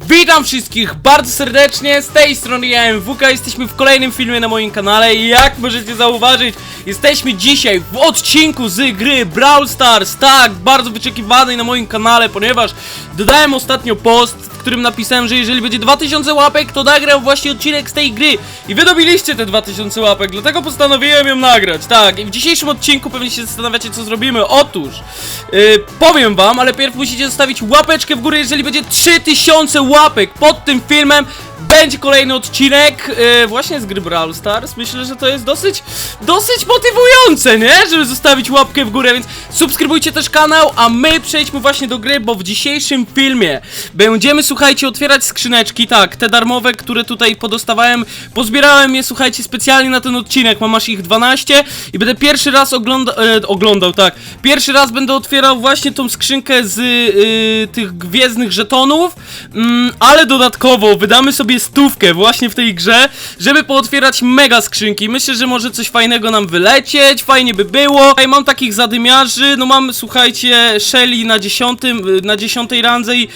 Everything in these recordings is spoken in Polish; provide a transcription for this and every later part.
Witam wszystkich bardzo serdecznie, z tej strony ja MWK, jesteśmy w kolejnym filmie na moim kanale i jak możecie zauważyć, jesteśmy dzisiaj w odcinku z gry Brawl Stars, tak, bardzo wyczekiwanej na moim kanale, ponieważ dodałem ostatnio post, którym napisałem, że jeżeli będzie 2000 łapek, to nagram właśnie odcinek z tej gry. I wy dobiliście te 2000 łapek, dlatego postanowiłem ją nagrać, tak, i w dzisiejszym odcinku pewnie się zastanawiacie co zrobimy, otóż, yy, powiem wam, ale pierw musicie zostawić łapeczkę w górę, jeżeli będzie 3000 łapek pod tym filmem, będzie kolejny odcinek yy, właśnie z gry Brawl Stars. Myślę, że to jest dosyć, dosyć motywujące, nie? Żeby zostawić łapkę w górę, więc subskrybujcie też kanał, a my przejdźmy właśnie do gry, bo w dzisiejszym filmie będziemy, słuchajcie, otwierać skrzyneczki, tak, te darmowe, które tutaj podostawałem, pozbierałem je, słuchajcie, specjalnie na ten odcinek, mam aż ich 12 i będę pierwszy raz ogląda e, oglądał, tak, pierwszy raz będę otwierał właśnie tą skrzynkę z y, tych gwiezdnych żetonów, mm, ale dodatkowo wydamy sobie stówkę właśnie w tej grze, żeby pootwierać mega skrzynki. Myślę, że może coś fajnego nam wylecieć, fajnie by było. Ej, mam takich zadymiarzy, no mam, słuchajcie, Shelly na 10, na 10 randze i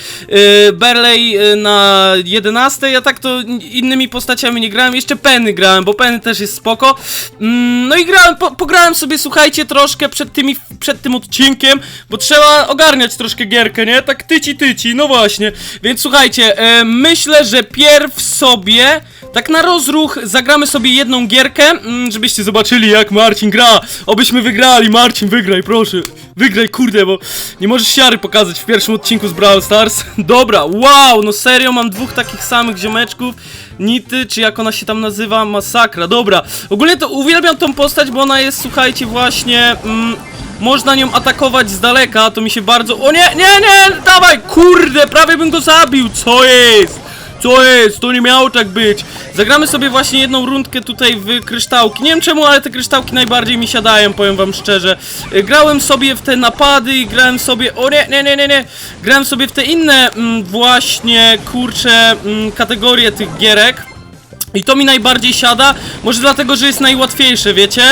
y, Berley y, na 11, ja tak to innymi postaciami nie grałem, jeszcze Penny grałem, bo Penny też jest spoko. Mm, no i grałem, po, pograłem sobie, słuchajcie, troszkę przed, tymi, przed tym odcinkiem, bo trzeba ogarniać troszkę gierkę, nie? Tak tyci tyci, no właśnie. Więc słuchajcie, e, myślę, że pierw sobie, tak na rozruch, zagramy sobie jedną gierkę, mm, żebyście zobaczyli jak Marcin gra. Obyśmy wygrali, Marcin, wygraj, proszę. Wygraj, kurde, bo nie możesz siary pokazać w pierwszym odcinku z Brawl Stars. Dobra, wow, no serio, mam dwóch takich samych ziomeczków. Nity, czy jak ona się tam nazywa, masakra, dobra. Ogólnie to uwielbiam tą postać, bo ona jest, słuchajcie, właśnie... Mm, można nią atakować z daleka, to mi się bardzo... O nie, nie, nie, dawaj, kurde, prawie bym go zabił, co jest? Co jest? To nie miało tak być. Zagramy sobie właśnie jedną rundkę tutaj w kryształki. Nie wiem czemu, ale te kryształki najbardziej mi siadają, powiem wam szczerze. Y, Grałem sobie w te napady i grałem sobie... O nie, nie, nie, nie, nie. Grałem sobie w te inne mm, właśnie, kurcze, mm, kategorie tych gierek. I to mi najbardziej siada, może dlatego, że jest najłatwiejsze, wiecie?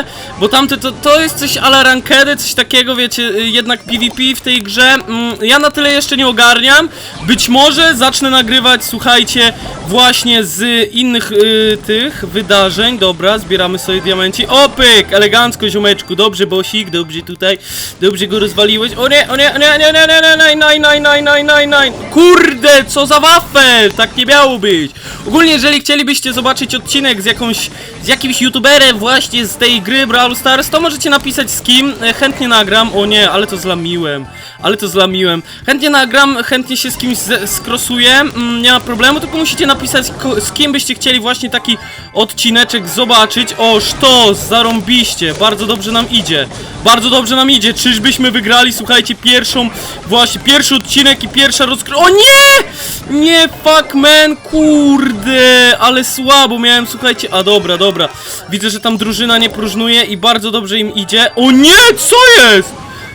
Bo tamte to, to jest coś ala rankedy, coś takiego, wiecie, y, jednak PvP w tej grze. Mm, ja na tyle jeszcze nie ogarniam. Być może zacznę nagrywać, słuchajcie, właśnie z innych y, tych wydarzeń. Dobra, zbieramy sobie diamenci. Opyk! Elegancko, ziomeczku, dobrze, bosik, dobrze tutaj, dobrze go rozwaliłeś. O nie, o nie, o nie, nie, nie, nie, nie, nie, nie, nie, nie, nie, nie, nie. Kurde, co za wafel! Tak nie miało być. Ogólnie, jeżeli chcielibyście zobaczyć odcinek z jakąś, z jakimś youtuberem właśnie z tej gry Brawl Stars, to możecie napisać z kim, e, chętnie nagram, o nie, ale to zlamiłem, ale to zlamiłem, chętnie nagram, chętnie się z kimś skrosuję, mm, nie ma problemu, tylko musicie napisać z kim byście chcieli właśnie taki odcineczek zobaczyć, o sztos, zarąbiście, bardzo dobrze nam idzie, bardzo dobrze nam idzie, czyżbyśmy wygrali, słuchajcie, pierwszą, właśnie, pierwszy odcinek i pierwsza rozgry... O nie! Nie, fuck man, kurde, ale słabo miałem, słuchajcie, a dobra, dobra, widzę, że tam drużyna nie próżnuje i bardzo dobrze im idzie, o nie, co jest?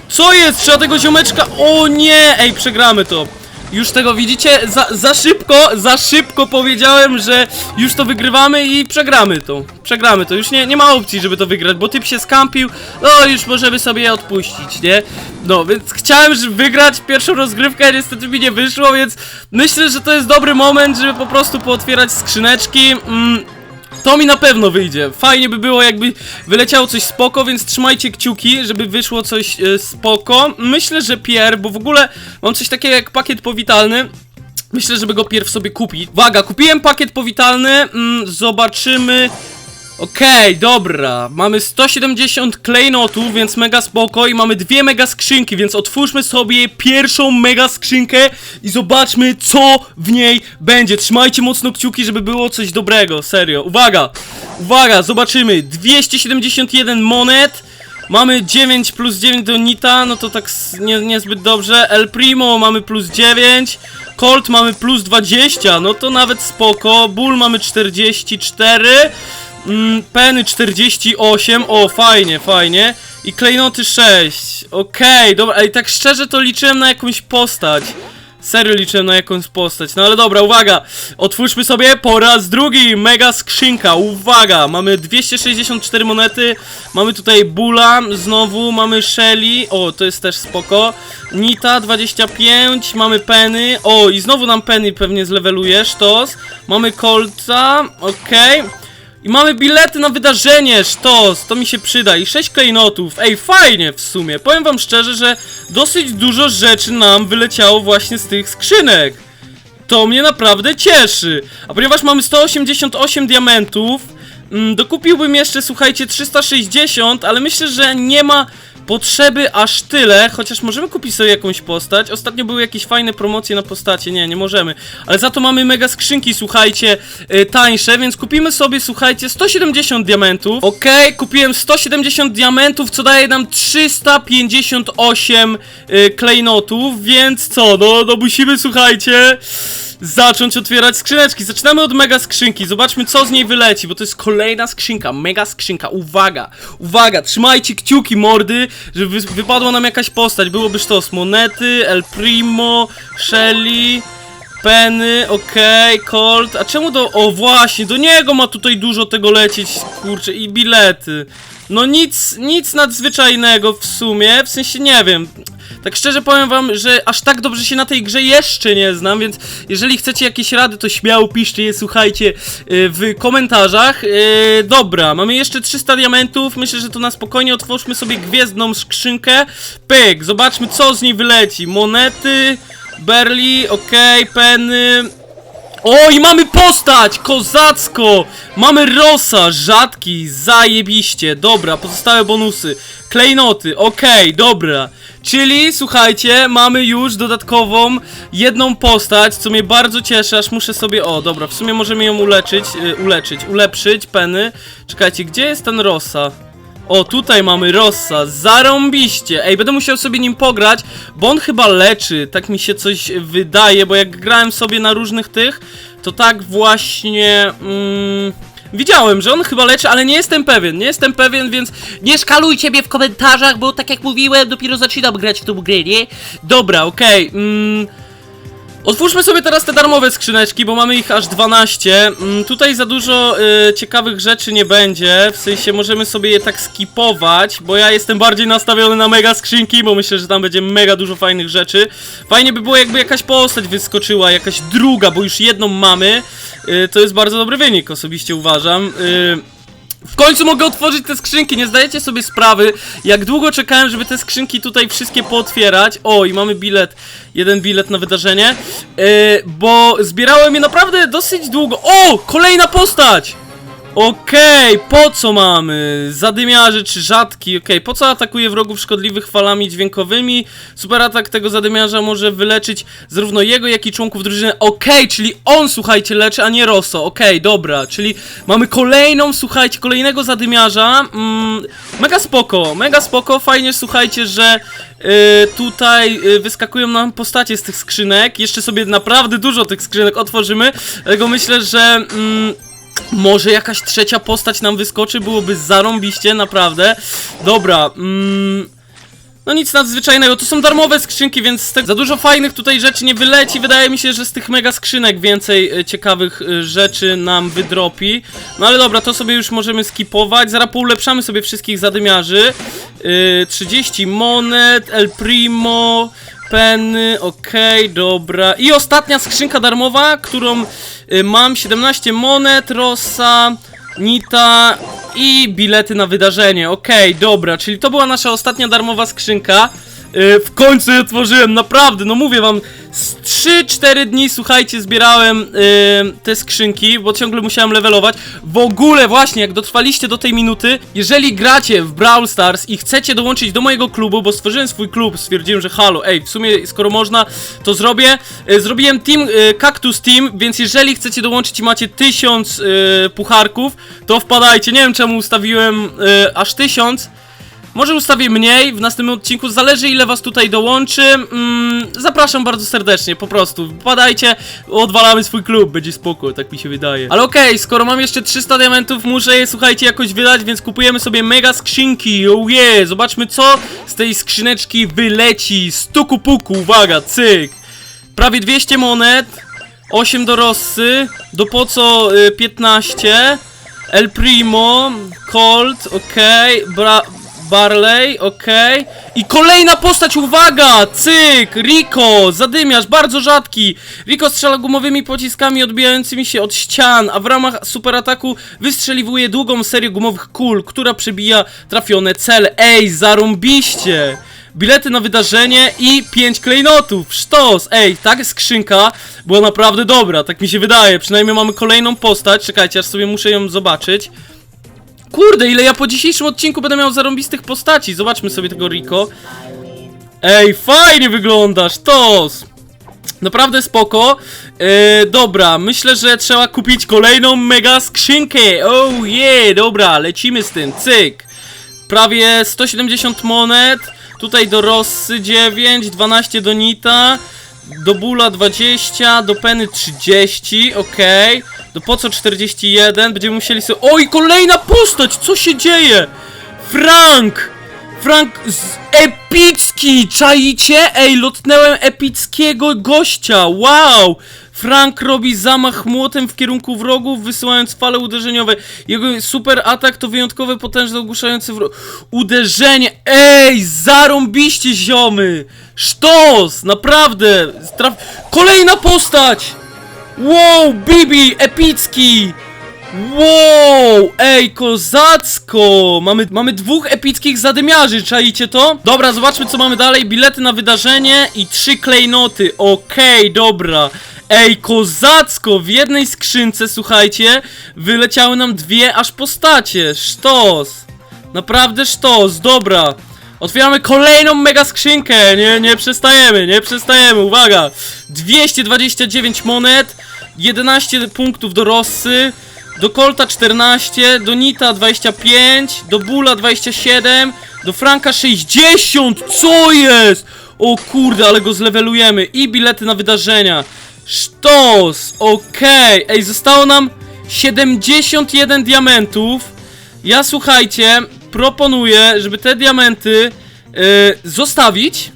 Co jest? Trzeba tego ziomeczka, o nie, ej, przegramy to. Już tego widzicie? Za, za szybko, za szybko powiedziałem, że już to wygrywamy i przegramy to. Przegramy to. Już nie, nie ma opcji, żeby to wygrać, bo typ się skampił. No już możemy sobie je odpuścić, nie? No, więc chciałem wygrać pierwszą rozgrywkę, niestety mi nie wyszło, więc myślę, że to jest dobry moment, żeby po prostu pootwierać skrzyneczki. Mm, to mi na pewno wyjdzie. Fajnie by było, jakby wyleciało coś spoko, więc trzymajcie kciuki, żeby wyszło coś e, spoko. Myślę, że Pierre, bo w ogóle mam coś takiego jak pakiet powitalny. Myślę, żeby go pierw sobie kupić. Uwaga, kupiłem pakiet powitalny. Mm, zobaczymy. Okej, dobra. Mamy 170 klejnotów, więc mega spoko i mamy dwie mega skrzynki, więc otwórzmy sobie pierwszą mega skrzynkę i zobaczmy, co w niej będzie. Trzymajcie mocno kciuki, żeby było coś dobrego, serio. Uwaga, uwaga, zobaczymy. 271 monet. Mamy 9 plus 9 do Nita, no to tak nie, niezbyt dobrze. El Primo mamy plus 9. Colt mamy plus 20, no to nawet spoko. Bull mamy 44. Mm, Penny 48, o fajnie, fajnie. I klejnoty 6. Okej, dobra, ale tak szczerze to liczyłem na jakąś postać. Serio liczyłem na jakąś postać. No ale dobra, uwaga. Otwórzmy sobie po raz drugi mega skrzynka. Uwaga, mamy 264 monety. Mamy tutaj Bula znowu, mamy Shelly. O, to jest też spoko. Nita 25, mamy Penny. O, i znowu nam Penny pewnie zleweluje. Sztos. Mamy Colta, okej. I mamy bilety na wydarzenie, sztos, to mi się przyda. I 6 klejnotów, ej fajnie w sumie, powiem wam szczerze, że dosyć dużo rzeczy nam wyleciało właśnie z tych skrzynek. To mnie naprawdę cieszy, a ponieważ mamy 188 diamentów, mm, dokupiłbym jeszcze, słuchajcie, 360, ale myślę, że nie ma potrzeby aż tyle, chociaż możemy kupić sobie jakąś postać. Ostatnio były jakieś fajne promocje na postacie, nie, nie możemy. Ale za to mamy mega skrzynki, słuchajcie, y, tańsze, więc kupimy sobie, słuchajcie, 170 diamentów. Okej, kupiłem 170 diamentów, co daje nam 358 y, klejnotów, więc co, no, no musimy, słuchajcie zacząć otwierać skrzyneczki. Zaczynamy od mega skrzynki. Zobaczmy, co z niej wyleci, bo to jest kolejna skrzynka. Mega skrzynka. Uwaga, uwaga, trzymajcie kciuki, mordy, żeby wy wypadła nam jakaś postać. Byłoby sztos. Monety, El Primo, Shelly. Penny, okej, Colt, a czemu do... O właśnie, do niego ma tutaj dużo tego lecieć, kurczę, i bilety. No nic, nic nadzwyczajnego w sumie, w sensie nie wiem. Tak szczerze powiem wam, że aż tak dobrze się na tej grze jeszcze nie znam, więc jeżeli chcecie jakieś rady, to śmiało piszcie je, słuchajcie, yy, w komentarzach. Yy, dobra, mamy jeszcze 300 diamentów, myślę, że to na spokojnie otwórzmy sobie gwiezdną skrzynkę. Pyk, zobaczmy co z niej wyleci. Monety... Berli, okej, Penny. O, i mamy postać! Kozacko! Mamy Rosa, rzadki, zajebiście. Dobra, pozostałe bonusy. Klejnoty, okej, dobra. Czyli, słuchajcie, mamy już dodatkową jedną postać, co mnie bardzo cieszy, aż muszę sobie... O, dobra, w sumie możemy ją uleczyć, y, uleczyć, ulepszyć, Penny. Czekajcie, gdzie jest ten Rosa? O, tutaj mamy Rossa, zarąbiście. Ej, będę musiał sobie nim pograć, bo on chyba leczy, tak mi się coś wydaje Bo jak grałem sobie na różnych tych, to tak właśnie... Mm, widziałem, że on chyba leczy, ale nie jestem pewien, nie jestem pewien, więc... Nie szkalujcie mnie w komentarzach, bo tak jak mówiłem, dopiero zaczynam grać w tą grę, nie? Dobra, okej, mm... Otwórzmy sobie teraz te darmowe skrzyneczki, bo mamy ich aż 12. Mm, tutaj za dużo y, ciekawych rzeczy nie będzie, w sensie możemy sobie je tak skipować, bo ja jestem bardziej nastawiony na mega skrzynki, bo myślę, że tam będzie mega dużo fajnych rzeczy. Fajnie by było jakby jakaś postać wyskoczyła, jakaś druga, bo już jedną mamy. Y, to jest bardzo dobry wynik, osobiście uważam. Y, w końcu mogę otworzyć te skrzynki, nie zdajecie sobie sprawy, jak długo czekałem, żeby te skrzynki tutaj wszystkie pootwierać. O, i mamy bilet, jeden bilet na wydarzenie, yy, bo zbierałem je naprawdę dosyć długo. O, kolejna postać! Okej, po co mamy? Zadymiarze czy rzadki? Okej, po co atakuje wrogów szkodliwych falami dźwiękowymi? Super atak tego zadymiarza może wyleczyć zarówno jego, jak i członków drużyny. Okej, czyli on, słuchajcie, leczy, a nie Rosso. Okej, dobra, czyli mamy kolejną, słuchajcie, kolejnego zadymiarza. Mm, mega spoko, mega spoko. Fajnie, słuchajcie, że yy, tutaj yy, wyskakują nam postacie z tych skrzynek. Jeszcze sobie naprawdę dużo tych skrzynek otworzymy, dlatego myślę, że... Mm, może jakaś trzecia postać nam wyskoczy, byłoby zarąbiście, naprawdę. Dobra, mm, no nic nadzwyczajnego, to są darmowe skrzynki, więc za dużo fajnych tutaj rzeczy nie wyleci. Wydaje mi się, że z tych mega skrzynek więcej e, ciekawych e, rzeczy nam wydropi. No ale dobra, to sobie już możemy skipować. Zaraz poulepszamy sobie wszystkich zadymiarzy. E, 30 monet, El Primo, Penny, okej, dobra. I ostatnia skrzynka darmowa, którą y, mam 17 monet, Rosa, Nita i bilety na wydarzenie. Okej, dobra, czyli to była nasza ostatnia darmowa skrzynka. Y, w końcu je otworzyłem, naprawdę, no mówię wam, z 3-4 dni, słuchajcie, zbierałem y, te skrzynki, bo ciągle musiałem levelować. W ogóle, właśnie, jak dotrwaliście do tej minuty, jeżeli gracie w Brawl Stars i chcecie dołączyć do mojego klubu, bo stworzyłem swój klub, stwierdziłem, że halo, ej, w sumie, skoro można, to zrobię. Y, zrobiłem team, y, Cactus Team, więc jeżeli chcecie dołączyć i macie 1000 y, pucharków, to wpadajcie. Nie wiem, czemu ustawiłem y, aż 1000. Może ustawię mniej w następnym odcinku, zależy ile was tutaj dołączy. Mm, zapraszam bardzo serdecznie, po prostu. Wpadajcie, odwalamy swój klub, będzie spoko, tak mi się wydaje. Ale okej, skoro mam jeszcze 300 diamentów, muszę je, słuchajcie, jakoś wydać, więc kupujemy sobie mega skrzynki. Oh yeah, zobaczmy co z tej skrzyneczki wyleci. Stuku puku, uwaga, cyk. prawie 200 monet, 8 do Rossy, do po co y, 15, El Primo, Colt, okej, Bra... Barley, okej. I kolejna postać, uwaga! Cyk! Rico! Zadymiarz, bardzo rzadki! Rico strzela gumowymi pociskami odbijającymi się od ścian, a w ramach superataku wystrzeliwuje długą serię gumowych kul, która przebija trafione cele. Ej, zarąbiście! Bilety na wydarzenie i 5 klejnotów, sztos! Ej, ta skrzynka była naprawdę dobra, tak mi się wydaje. Przynajmniej mamy kolejną postać. Czekajcie, aż sobie muszę ją zobaczyć. Kurde, ile ja po dzisiejszym odcinku będę miał zarąbistych postaci. Zobaczmy sobie tego Rico. Ej, fajnie wyglądasz, tos! Naprawdę spoko. E, dobra, myślę, że trzeba kupić kolejną mega skrzynkę. Oh yeah, dobra, lecimy z tym, cyk. Prawie 170 monet. Tutaj do Rossy 9, 12 do Nita. Do Bula 20, do Penny 30, okej. Do po co 41? Będziemy musieli sobie... Oj, kolejna postać! Co się dzieje? Frank! Frank z epicki! Czaicie? Ej, lotnęłem epickiego gościa! Wow! Frank robi zamach młotem w kierunku wrogów, wysyłając fale uderzeniowe. Jego super atak to wyjątkowe, potężne, ogłuszające wro... uderzenie. Ej, zarąbiście ziomy! Sztos! Naprawdę! Straf... Kolejna postać! Wow, Bibi, epicki! Wow, ej, kozacko! Mamy, mamy dwóch epickich zadymiarzy, czaicie to? Dobra, zobaczmy co mamy dalej. Bilety na wydarzenie i trzy klejnoty. Okej, dobra. Ej, kozacko! W jednej skrzynce, słuchajcie, wyleciały nam dwie aż postacie. Sztos! Naprawdę sztos, dobra. Otwieramy kolejną mega skrzynkę, nie, nie przestajemy, nie przestajemy, uwaga 229 monet 11 punktów do Rossy Do Colta 14, do Nita 25 Do Bula 27 Do Franka 60, co jest? O kurde, ale go zlewelujemy I bilety na wydarzenia. Sztos, okej. Ej, zostało nam 71 diamentów. Ja słuchajcie, proponuję, żeby te diamenty y, zostawić.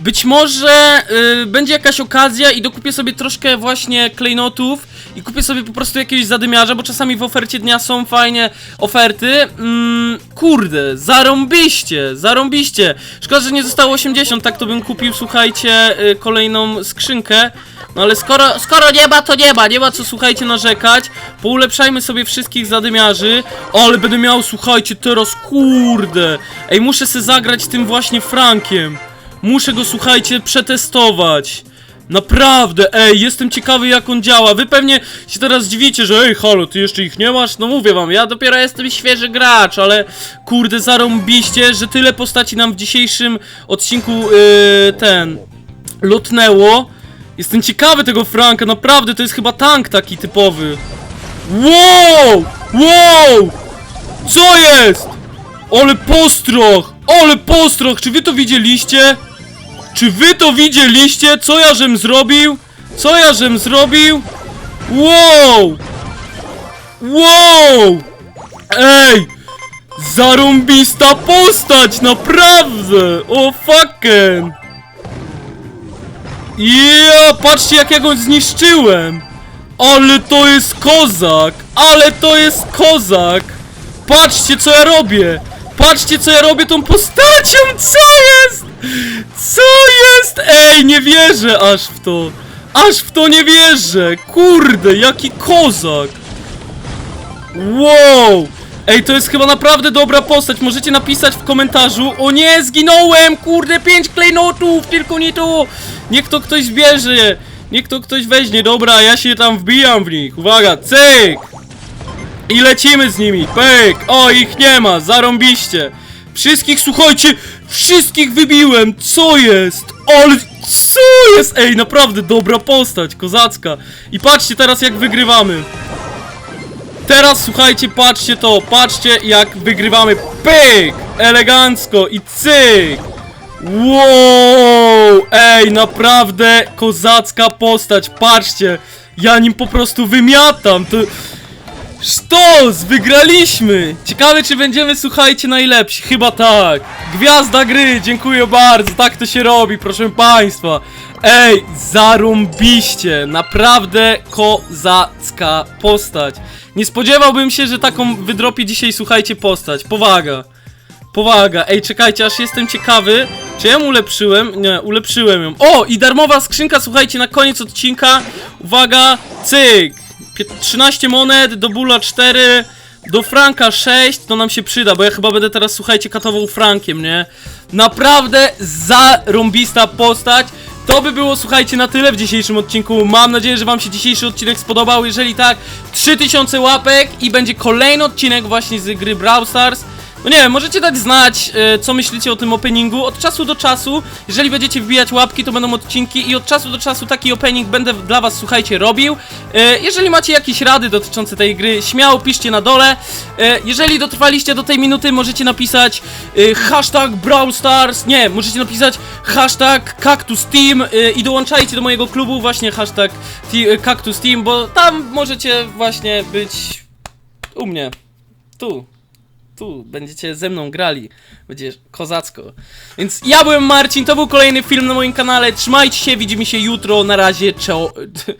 Być może y, będzie jakaś okazja i dokupię sobie troszkę właśnie klejnotów i kupię sobie po prostu jakiegoś zadymiarza, bo czasami w ofercie dnia są fajnie oferty. Mm, kurde, zarąbiście, zarąbiście. Szkoda, że nie zostało 80, tak to bym kupił, słuchajcie, y, kolejną skrzynkę. No ale skoro, skoro nie ma, to nie ma, nie ma co, słuchajcie, narzekać. Poulepszajmy sobie wszystkich zadymiarzy. O, ale będę miał, słuchajcie, teraz, kurde. Ej, muszę se zagrać tym właśnie Frankiem. Muszę go, słuchajcie, przetestować. Naprawdę, ej, jestem ciekawy jak on działa. Wy pewnie się teraz dziwicie, że ej, halo, ty jeszcze ich nie masz? No mówię wam, ja dopiero jestem świeży gracz, ale kurde, zarąbiście, że tyle postaci nam w dzisiejszym odcinku yy, ten lotnęło. Jestem ciekawy tego Franka, naprawdę, to jest chyba tank taki typowy. Wow! Wow! Co jest? Ole postroch! Ole postroch! Czy wy to widzieliście? Czy wy to widzieliście? Co ja żem zrobił? Co ja żem zrobił? Wow! Wow! Ej! Zarąbista postać, naprawdę! O fucking! Ja, patrzcie jak ja go zniszczyłem! Ale to jest kozak! Ale to jest kozak! Patrzcie co ja robię! Patrzcie co ja robię tą postacią! Co jest? Co jest? Ej, nie wierzę aż w to! Aż w to nie wierzę! Kurde, jaki kozak! Wow! Ej, to jest chyba naprawdę dobra postać. Możecie napisać w komentarzu. O nie, zginąłem! Kurde, pięć klejnotów! Tylko nie to! Niech to ktoś zbierze! Niech to ktoś weźmie. Dobra, ja się tam wbijam w nich. Uwaga, cyk! I lecimy z nimi. Pyk! O, ich nie ma, zarąbiście. Wszystkich, słuchajcie, wszystkich wybiłem. Co jest? Ale co jest? Ej, naprawdę dobra postać, kozacka. I patrzcie teraz jak wygrywamy. Teraz słuchajcie, patrzcie to, patrzcie jak wygrywamy. Pyk! Elegancko i cyk! Wow! Ej, naprawdę kozacka postać, patrzcie! Ja nim po prostu wymiatam, to... Sztos! Wygraliśmy! Ciekawe czy będziemy, słuchajcie, najlepsi. Chyba tak. Gwiazda gry, dziękuję bardzo. Tak to się robi, proszę państwa. Ej, zarąbiście, naprawdę kozacka postać. Nie spodziewałbym się, że taką wydropię dzisiaj, słuchajcie, postać. Powaga. Powaga. Ej, czekajcie, aż jestem ciekawy, czy ja ją ulepszyłem? Nie, ulepszyłem ją. O, i darmowa skrzynka, słuchajcie, na koniec odcinka. Uwaga, cyk. Pię- 13 monet, do Bula 4, do Franka 6, to nam się przyda, bo ja chyba będę teraz, słuchajcie, katował Frankiem, nie? Naprawdę zarąbista postać. To by było, słuchajcie, na tyle w dzisiejszym odcinku. Mam nadzieję, że wam się dzisiejszy odcinek spodobał. Jeżeli tak, 3000 łapek i będzie kolejny odcinek właśnie z gry Brawl Stars. No nie wiem, możecie dać znać, e, co myślicie o tym openingu. Od czasu do czasu, jeżeli będziecie wbijać łapki, to będą odcinki i od czasu do czasu taki opening będę dla was, słuchajcie, robił. E, Jeżeli macie jakieś rady dotyczące tej gry, śmiało piszcie na dole. E, Jeżeli dotrwaliście do tej minuty, możecie napisać hashtag Brawl Stars, nie, możecie napisać hashtag Cactus Team i dołączajcie do mojego klubu właśnie hashtag Cactus Team, bo tam możecie właśnie być u mnie, tu tu będziecie ze mną grali. Będzie kozacko. Więc ja byłem Marcin, to był kolejny film na moim kanale. Trzymajcie się, widzimy się jutro. Na razie czo...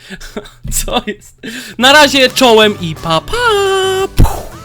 Co jest? Na razie czołem i pa pa! Puh.